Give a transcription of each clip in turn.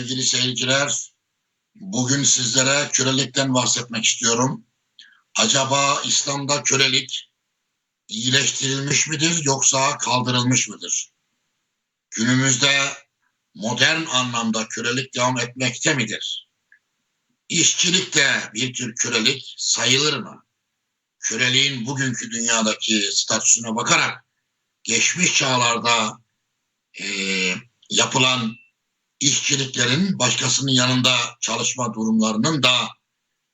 Sevgili seyirciler. Bugün sizlere kölelikten bahsetmek istiyorum. Acaba İslam'da kölelik iyileştirilmiş midir yoksa kaldırılmış mıdır? Günümüzde modern anlamda kölelik devam etmekte midir? İşçilik de bir tür kölelik sayılır mı? Köleliğin bugünkü dünyadaki statüsüne bakarak geçmiş çağlarda e, yapılan işçiliklerin başkasının yanında çalışma durumlarının da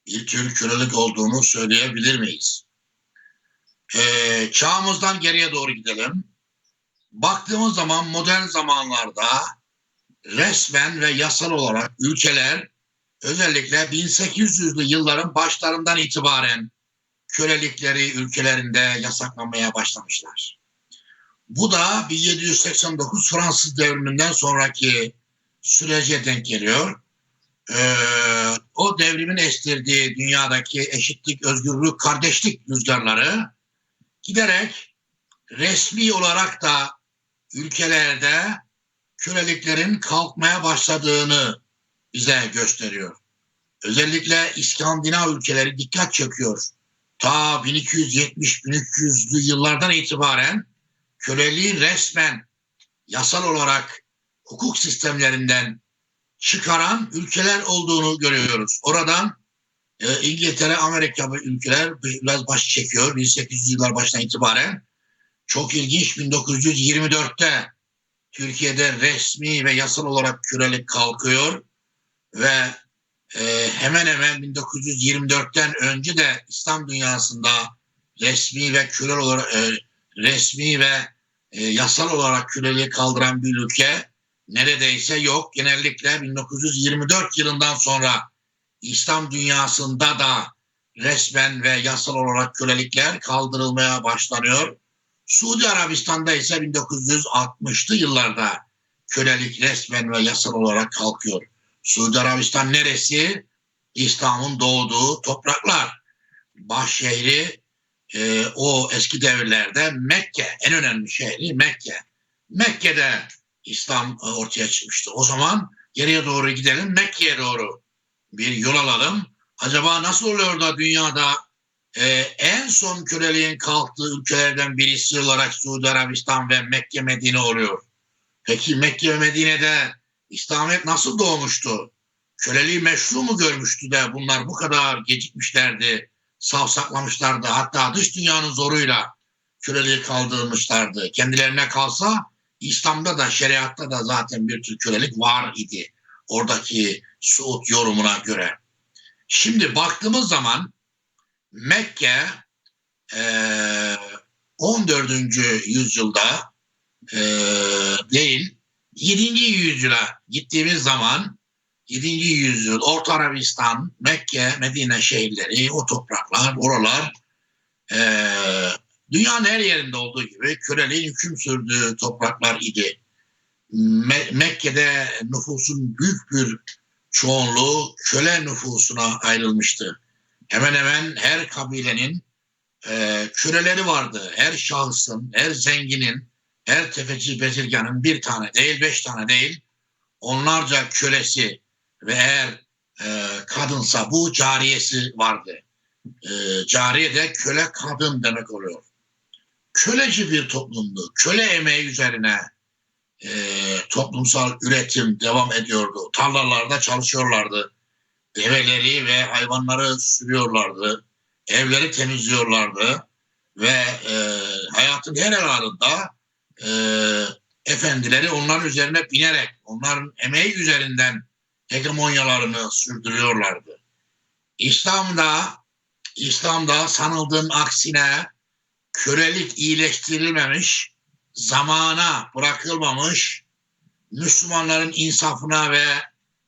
bir tür kölelik olduğunu söyleyebilir miyiz? Ee, çağımızdan geriye doğru gidelim. Baktığımız zaman modern zamanlarda resmen ve yasal olarak ülkeler özellikle 1800'lü yılların başlarından itibaren kölelikleri ülkelerinde yasaklamaya başlamışlar. Bu da 1789 Fransız devriminden sonraki sürece denk geliyor. Ee, o devrimin estirdiği dünyadaki eşitlik, özgürlük, kardeşlik rüzgarları giderek resmi olarak da ülkelerde köleliklerin kalkmaya başladığını bize gösteriyor. Özellikle İskandinav ülkeleri dikkat çekiyor. Ta 1270-1300'lü yıllardan itibaren köleliği resmen yasal olarak hukuk sistemlerinden çıkaran ülkeler olduğunu görüyoruz. Oradan e, İngiltere, Amerika gibi ülkeler biraz baş çekiyor 1800 yıllar başından itibaren. Çok ilginç 1924'te Türkiye'de resmi ve yasal olarak kölelik kalkıyor ve e, hemen hemen 1924'ten önce de İslam dünyasında resmi ve köle olarak e, resmi ve e, yasal olarak köleliği kaldıran bir ülke neredeyse yok. Genellikle 1924 yılından sonra İslam dünyasında da resmen ve yasal olarak kölelikler kaldırılmaya başlanıyor. Suudi Arabistan'da ise 1960'lı yıllarda kölelik resmen ve yasal olarak kalkıyor. Suudi Arabistan neresi? İslam'ın doğduğu topraklar. Baş şehri e, o eski devirlerde Mekke. En önemli şehri Mekke. Mekke'de İslam e, ortaya çıkmıştı. O zaman geriye doğru gidelim, Mekke'ye doğru bir yol alalım. Acaba nasıl oluyor da dünyada e, en son köleliğin kalktığı ülkelerden birisi olarak Suudi Arabistan ve Mekke Medine oluyor? Peki Mekke ve Medine'de İslamiyet nasıl doğmuştu? Köleliği meşru mu görmüştü de bunlar bu kadar gecikmişlerdi, savsaklamışlardı. Hatta dış dünyanın zoruyla köleliği kaldırmışlardı. Kendilerine kalsa İslam'da da şeriatta da zaten bir tür kölelik var idi. Oradaki Suud yorumuna göre. Şimdi baktığımız zaman Mekke e, 14. yüzyılda e, değil 7. yüzyıla gittiğimiz zaman 7. yüzyıl Orta Arabistan, Mekke, Medine şehirleri, o topraklar, oralar e, dünyanın her yerinde olduğu gibi köleliğin hüküm sürdüğü topraklar idi. Me- Mekke'de nüfusun büyük bir çoğunluğu köle nüfusuna ayrılmıştı. Hemen hemen her kabilenin e, köleleri vardı. Her şahısın, her zenginin, her tefeci bezirganın bir tane değil, beş tane değil, onlarca kölesi ve eğer e, kadınsa bu cariyesi vardı. E, cariye de köle kadın demek oluyor köleci bir toplumdu. Köle emeği üzerine e, toplumsal üretim devam ediyordu. Tarlalarda çalışıyorlardı. Develeri ve hayvanları sürüyorlardı. Evleri temizliyorlardı. Ve e, hayatın her alanında e, efendileri onların üzerine binerek, onların emeği üzerinden hegemonyalarını sürdürüyorlardı. İslam'da İslam'da sanıldığın aksine kölelik iyileştirilmemiş, zamana bırakılmamış, Müslümanların insafına ve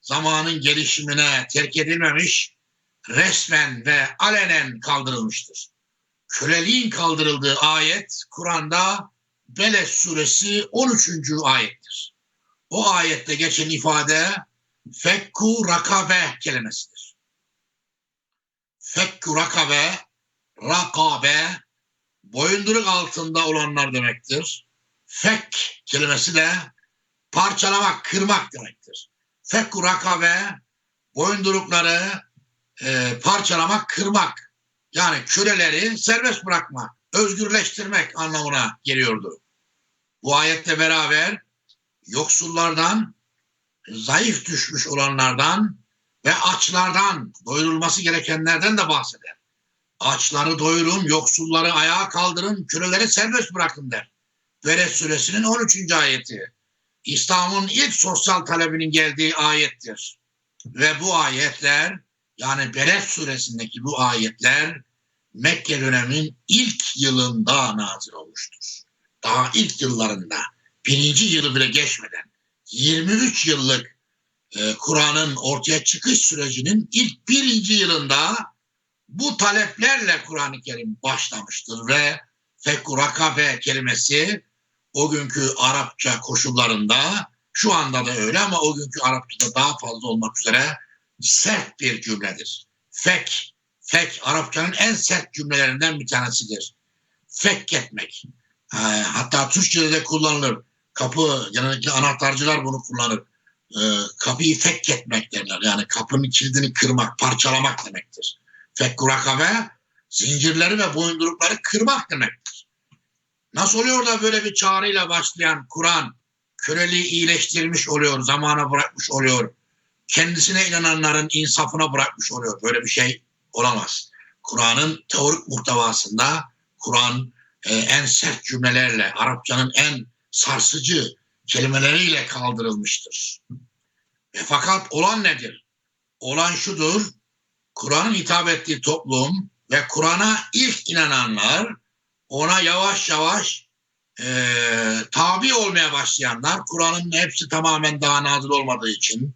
zamanın gelişimine terk edilmemiş, resmen ve alenen kaldırılmıştır. Köleliğin kaldırıldığı ayet Kur'an'da Beled suresi 13. ayettir. O ayette geçen ifade fekku rakabe kelimesidir. Fekku rakabe, rakabe boyunduruk altında olanlar demektir. Fek kelimesi de parçalamak, kırmak demektir. Fekku rakabe boyundurukları e, parçalamak, kırmak. Yani köleleri serbest bırakmak, özgürleştirmek anlamına geliyordu. Bu ayetle beraber yoksullardan, zayıf düşmüş olanlardan ve açlardan, doyurulması gerekenlerden de bahseder. Açları doyurun, yoksulları ayağa kaldırın, köleleri serbest bırakın der. Velet suresinin 13. ayeti. İslam'ın ilk sosyal talebinin geldiği ayettir. Ve bu ayetler yani Beled suresindeki bu ayetler Mekke döneminin ilk yılında nazil olmuştur. Daha ilk yıllarında birinci yılı bile geçmeden 23 yıllık e, Kur'an'ın ortaya çıkış sürecinin ilk birinci yılında bu taleplerle Kur'an-ı Kerim başlamıştır ve fekku kelimesi o günkü Arapça koşullarında şu anda da öyle ama o günkü Arapçada daha fazla olmak üzere sert bir cümledir. Fek, fek Arapçanın en sert cümlelerinden bir tanesidir. Fek etmek. E, hatta Türkçe'de de kullanılır. Kapı, genellikle anahtarcılar bunu kullanır. E, kapıyı fek etmek derler. Yani kapının kilidini kırmak, parçalamak demektir. Fekku rakabe, zincirleri ve boyundurukları kırmak demektir. Nasıl oluyor da böyle bir çağrıyla başlayan Kur'an köleliği iyileştirmiş oluyor, zamana bırakmış oluyor. Kendisine inananların insafına bırakmış oluyor. Böyle bir şey olamaz. Kur'an'ın teorik muhtevasında Kur'an e, en sert cümlelerle, Arapçanın en sarsıcı kelimeleriyle kaldırılmıştır. E, fakat olan nedir? Olan şudur, Kur'an'ın hitap ettiği toplum ve Kur'an'a ilk inananlar ona yavaş yavaş e, tabi olmaya başlayanlar Kur'an'ın hepsi tamamen daha nazil olmadığı için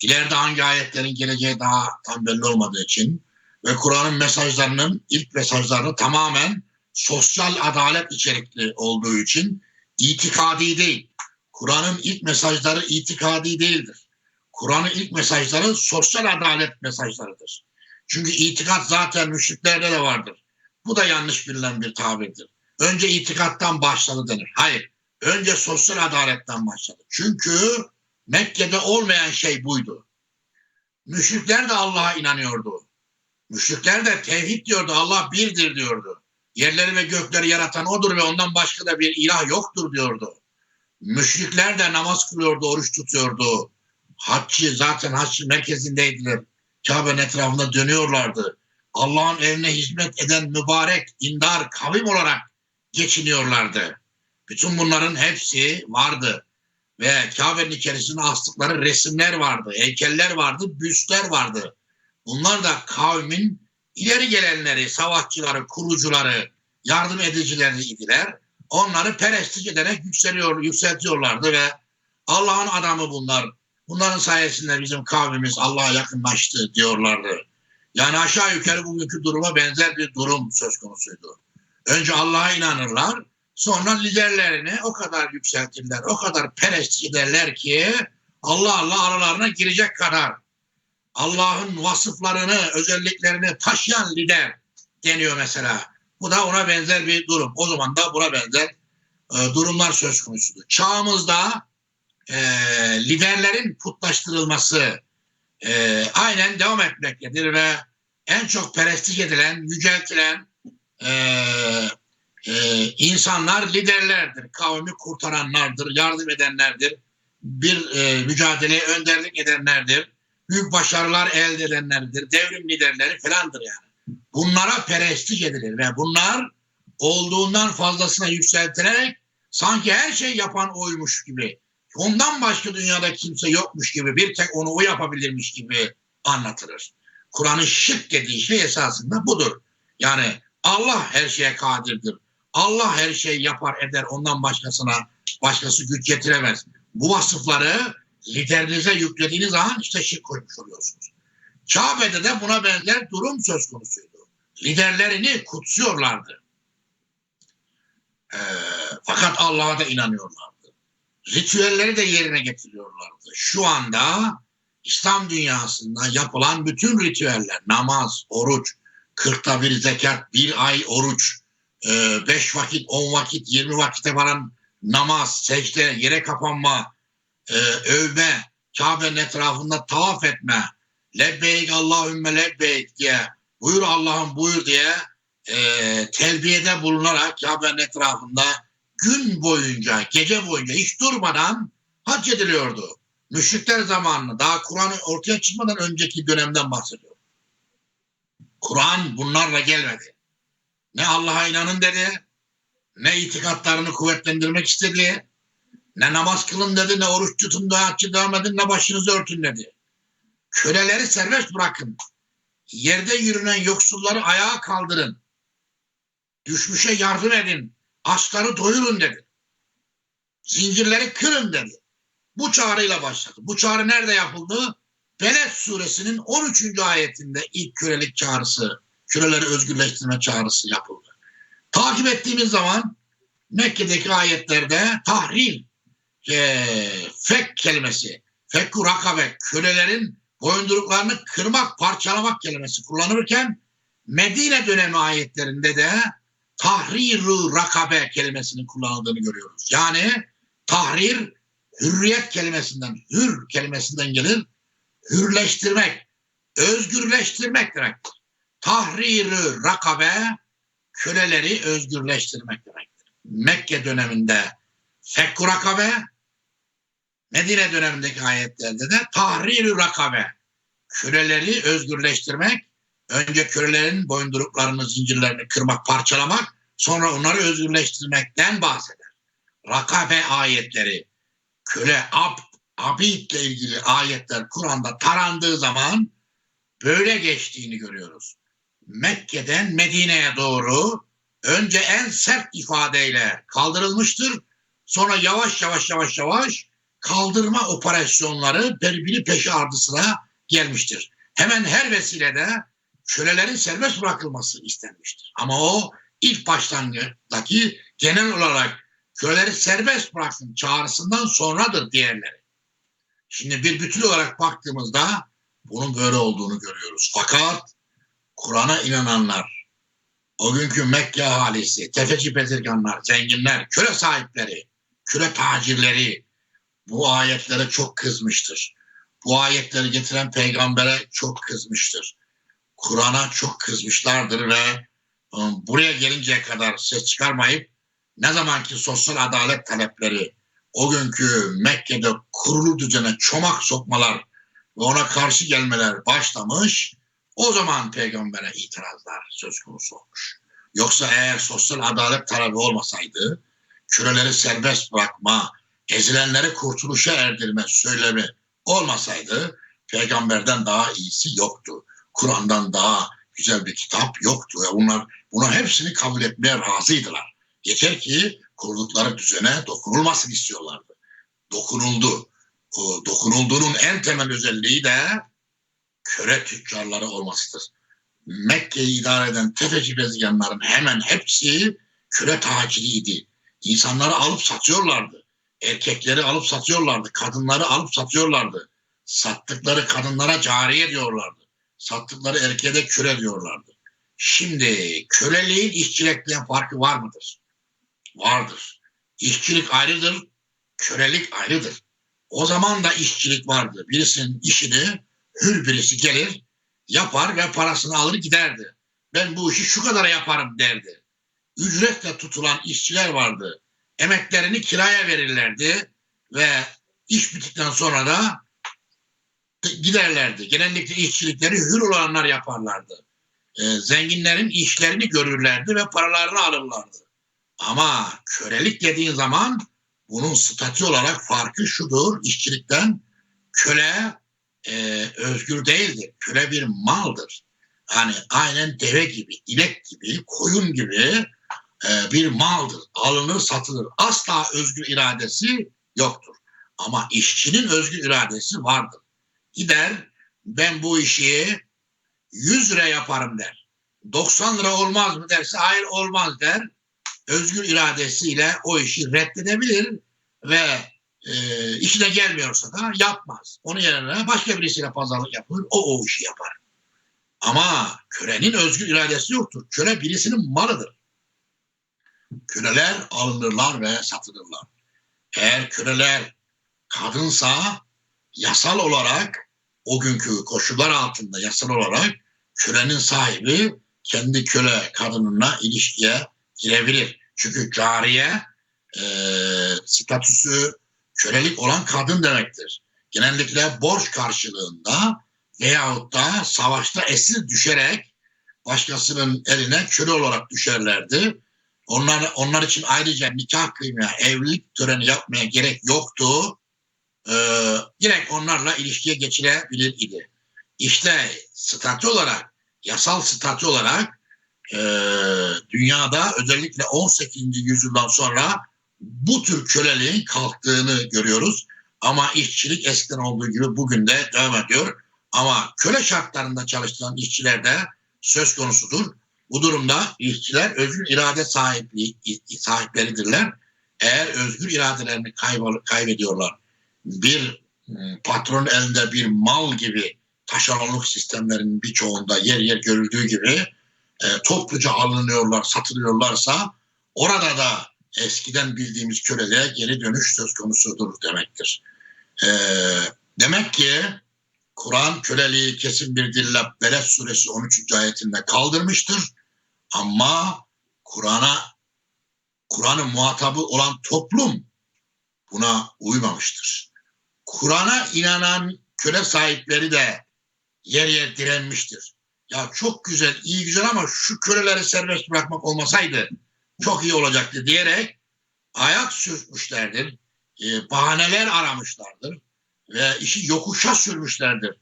ileride hangi ayetlerin geleceği daha tam belli olmadığı için ve Kur'an'ın mesajlarının ilk mesajlarını tamamen sosyal adalet içerikli olduğu için itikadi değil. Kur'an'ın ilk mesajları itikadi değildir. Kur'an'ın ilk mesajları sosyal adalet mesajlarıdır. Çünkü itikat zaten müşriklerde de vardır. Bu da yanlış bilinen bir tabirdir. Önce itikattan başladı denir. Hayır. Önce sosyal adaletten başladı. Çünkü Mekke'de olmayan şey buydu. Müşrikler de Allah'a inanıyordu. Müşrikler de tevhid diyordu. Allah birdir diyordu. Yerleri ve gökleri yaratan odur ve ondan başka da bir ilah yoktur diyordu. Müşrikler de namaz kılıyordu, oruç tutuyordu. Haccı zaten haccı merkezindeydiler. Kabe'nin etrafında dönüyorlardı. Allah'ın evine hizmet eden mübarek, indar kavim olarak geçiniyorlardı. Bütün bunların hepsi vardı. Ve Kabe'nin içerisinde astıkları resimler vardı, heykeller vardı, büstler vardı. Bunlar da kavmin ileri gelenleri, savaşçıları, kurucuları, yardım edicileri idiler. Onları perestiş ederek yükseliyor, yükseltiyorlardı ve Allah'ın adamı bunlar. Bunların sayesinde bizim kavmimiz Allah'a yakınlaştı diyorlardı. Yani aşağı yukarı bugünkü duruma benzer bir durum söz konusuydu. Önce Allah'a inanırlar, sonra liderlerini o kadar yükseltirler, o kadar perest ederler ki Allah Allah aralarına girecek kadar Allah'ın vasıflarını, özelliklerini taşıyan lider deniyor mesela. Bu da ona benzer bir durum. O zaman da buna benzer e, durumlar söz konusudur. Çağımızda e, liderlerin putlaştırılması e, aynen devam etmektedir ve en çok perestij edilen, yüceltilen e, e, insanlar liderlerdir. Kavmi kurtaranlardır, yardım edenlerdir. Bir e, mücadeleye önderlik edenlerdir. Büyük başarılar elde edenlerdir. Devrim liderleri falandır yani. Bunlara perestij edilir ve bunlar olduğundan fazlasına yükseltilerek sanki her şey yapan oymuş gibi ondan başka dünyada kimse yokmuş gibi bir tek onu o yapabilirmiş gibi anlatılır. Kur'an'ın şirk dediği şey esasında budur. Yani Allah her şeye kadirdir. Allah her şeyi yapar eder ondan başkasına başkası güç getiremez. Bu vasıfları liderinize yüklediğiniz zaman işte şirk koymuş oluyorsunuz. Kabe'de de buna benzer durum söz konusuydu. Liderlerini kutsuyorlardı. Ee, fakat Allah'a da inanıyorlardı. Ritüelleri de yerine getiriyorlardı. Şu anda İslam dünyasında yapılan bütün ritüeller, namaz, oruç, kırkta bir zekat, bir ay oruç, beş vakit, on vakit, yirmi vakite varan namaz, secde, yere kapanma, e, övme, Kabe'nin etrafında tavaf etme, lebbeyk Allahümme lebbeyk diye, buyur Allah'ım buyur diye e, telbiyede bulunarak Kabe'nin etrafında gün boyunca, gece boyunca hiç durmadan hac ediliyordu. Müşrikler zamanında, daha Kur'an ortaya çıkmadan önceki dönemden bahsediyor. Kur'an bunlarla gelmedi. Ne Allah'a inanın dedi, ne itikatlarını kuvvetlendirmek istedi, ne namaz kılın dedi, ne oruç tutun da haccı devam edin, ne başınızı örtün dedi. Köleleri serbest bırakın. Yerde yürünen yoksulları ayağa kaldırın. Düşmüşe yardım edin. Açları doyurun dedi. Zincirleri kırın dedi. Bu çağrıyla başladı. Bu çağrı nerede yapıldı? Beled suresinin 13. ayetinde ilk kölelik çağrısı, köleleri özgürleştirme çağrısı yapıldı. Takip ettiğimiz zaman Mekke'deki ayetlerde tahril, e, fek kelimesi, fekku rakabe, kölelerin boyunduruklarını kırmak, parçalamak kelimesi kullanırken Medine dönemi ayetlerinde de tahrir rakabe kelimesinin kullanıldığını görüyoruz. Yani tahrir hürriyet kelimesinden, hür kelimesinden gelir. Hürleştirmek, özgürleştirmek demektir. tahrir rakabe köleleri özgürleştirmek demektir. Mekke döneminde fekku rakabe, Medine dönemindeki ayetlerde de tahrir rakabe köleleri özgürleştirmek, önce kölelerin boyunduruklarını, zincirlerini kırmak, parçalamak, sonra onları özgürleştirmekten bahseder. Rakabe ayetleri, köle, abd, abidle ilgili ayetler Kur'an'da tarandığı zaman böyle geçtiğini görüyoruz. Mekke'den Medine'ye doğru önce en sert ifadeyle kaldırılmıştır. Sonra yavaş yavaş yavaş yavaş kaldırma operasyonları birbiri peşi ardı sıra gelmiştir. Hemen her vesilede kölelerin serbest bırakılması istenmiştir. Ama o ilk başlangıçtaki genel olarak köleleri serbest bırakın çağrısından sonradır diğerleri. Şimdi bir bütün olarak baktığımızda bunun böyle olduğunu görüyoruz. Fakat Kur'an'a inananlar, o günkü Mekke ahalisi, tefeci bezirganlar, zenginler, köle sahipleri, köle tacirleri bu ayetlere çok kızmıştır. Bu ayetleri getiren peygambere çok kızmıştır. Kur'an'a çok kızmışlardır ve um, buraya gelinceye kadar ses çıkarmayıp ne zamanki sosyal adalet talepleri o günkü Mekke'de kurulu düzene çomak sokmalar ve ona karşı gelmeler başlamış o zaman peygambere itirazlar söz konusu olmuş. Yoksa eğer sosyal adalet talebi olmasaydı köleleri serbest bırakma, ezilenleri kurtuluşa erdirme söylemi olmasaydı peygamberden daha iyisi yoktu. Kur'an'dan daha güzel bir kitap yoktu. ve bunlar buna hepsini kabul etmeye razıydılar. Yeter ki kurdukları düzene dokunulmasını istiyorlardı. Dokunuldu. O dokunulduğunun en temel özelliği de köre tüccarları olmasıdır. Mekke'yi idare eden tefeci bezganların hemen hepsi köre taciriydi. İnsanları alıp satıyorlardı. Erkekleri alıp satıyorlardı. Kadınları alıp satıyorlardı. Sattıkları kadınlara cariye diyorlardı. Sattıkları erkeğe de köle diyorlardı. Şimdi köleliğin işçilikten farkı var mıdır? Vardır. İşçilik ayrıdır, kölelik ayrıdır. O zaman da işçilik vardı. Birisinin işini hür birisi gelir, yapar ve parasını alır giderdi. Ben bu işi şu kadar yaparım derdi. Ücretle tutulan işçiler vardı. Emeklerini kiraya verirlerdi ve iş bittikten sonra da giderlerdi. Genellikle işçilikleri hür olanlar yaparlardı. E, zenginlerin işlerini görürlerdi ve paralarını alırlardı. Ama kölelik dediğin zaman bunun statü olarak farkı şudur işçilikten köle e, özgür değildir. Köle bir maldır. Yani aynen deve gibi, inek gibi, koyun gibi e, bir maldır. Alınır, satılır. Asla özgür iradesi yoktur. Ama işçinin özgür iradesi vardır. Gider ben bu işi 100 lira yaparım der. 90 lira olmaz mı derse hayır olmaz der. Özgür iradesiyle o işi reddedebilir ve e, işine gelmiyorsa da yapmaz. Onun yerine başka birisiyle pazarlık yapılır. O o işi yapar. Ama kölenin özgür iradesi yoktur. Köle birisinin malıdır. Köleler alınırlar ve satılırlar. Eğer köleler kadınsa yasal olarak o günkü koşullar altında yasal olarak kölenin sahibi kendi köle kadınına ilişkiye girebilir. Çünkü cariye e, statüsü kölelik olan kadın demektir. Genellikle borç karşılığında veyahut da savaşta esir düşerek başkasının eline köle olarak düşerlerdi. Onlar, onlar için ayrıca nikah kıymaya, evlilik töreni yapmaya gerek yoktu. Ee, direkt onlarla ilişkiye geçilebilir idi. İşte statü olarak, yasal statü olarak e, dünyada özellikle 18. yüzyıldan sonra bu tür köleliğin kalktığını görüyoruz. Ama işçilik eskiden olduğu gibi bugün de devam ediyor. Ama köle şartlarında çalışan işçiler de söz konusudur. Bu durumda işçiler özgür irade sahipliği, sahipleridirler. Eğer özgür iradelerini kaybediyorlar, bir ıı, patron elinde bir mal gibi taşeronluk sistemlerinin birçoğunda yer yer görüldüğü gibi e, topluca alınıyorlar, satılıyorlarsa orada da eskiden bildiğimiz köleliğe geri dönüş söz konusudur demektir. E, demek ki Kur'an köleliği kesin bir dille Beled suresi 13. ayetinde kaldırmıştır. Ama Kur'an'a Kur'an'ın muhatabı olan toplum buna uymamıştır. Kur'an'a inanan köle sahipleri de yer yer direnmiştir. Ya çok güzel, iyi güzel ama şu köleleri serbest bırakmak olmasaydı çok iyi olacaktı diyerek ayak sürtmüşlerdir. E, bahaneler aramışlardır ve işi yokuşa sürmüşlerdir.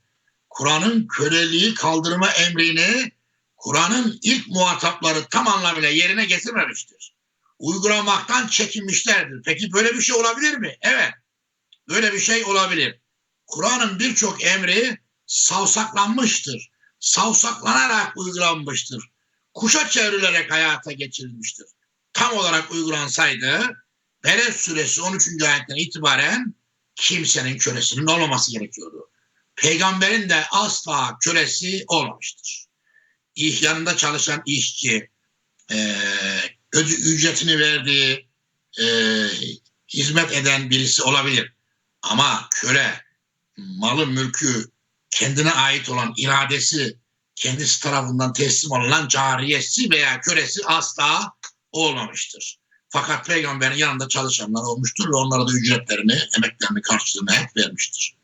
Kur'an'ın köleliği kaldırma emrini Kur'an'ın ilk muhatapları tam anlamıyla yerine getirmemiştir. Uygulamaktan çekinmişlerdir. Peki böyle bir şey olabilir mi? Evet. Böyle bir şey olabilir. Kur'an'ın birçok emri savsaklanmıştır. Savsaklanarak uygulanmıştır. Kuşa çevrilerek hayata geçirilmiştir. Tam olarak uygulansaydı Beled suresi 13. ayetten itibaren kimsenin kölesinin olmaması gerekiyordu. Peygamberin de asla kölesi olmamıştır. İh, yanında çalışan işçi, e, ücretini verdiği, e, hizmet eden birisi olabilir. Ama köle, malı mülkü kendine ait olan iradesi kendisi tarafından teslim olunan cariyesi veya kölesi asla olmamıştır. Fakat peygamberin yanında çalışanlar olmuştur ve onlara da ücretlerini, emeklerini karşılığında hep vermiştir.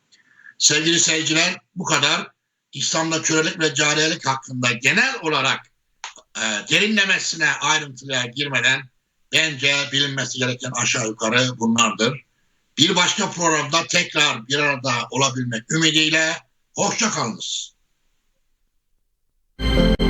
Sevgili seyirciler bu kadar İslam'da kölelik ve cariyelik hakkında genel olarak e, derinlemesine ayrıntıya girmeden bence bilinmesi gereken aşağı yukarı bunlardır. Bir başka programda tekrar bir arada olabilmek ümidiyle hoşçakalınız. kalınız.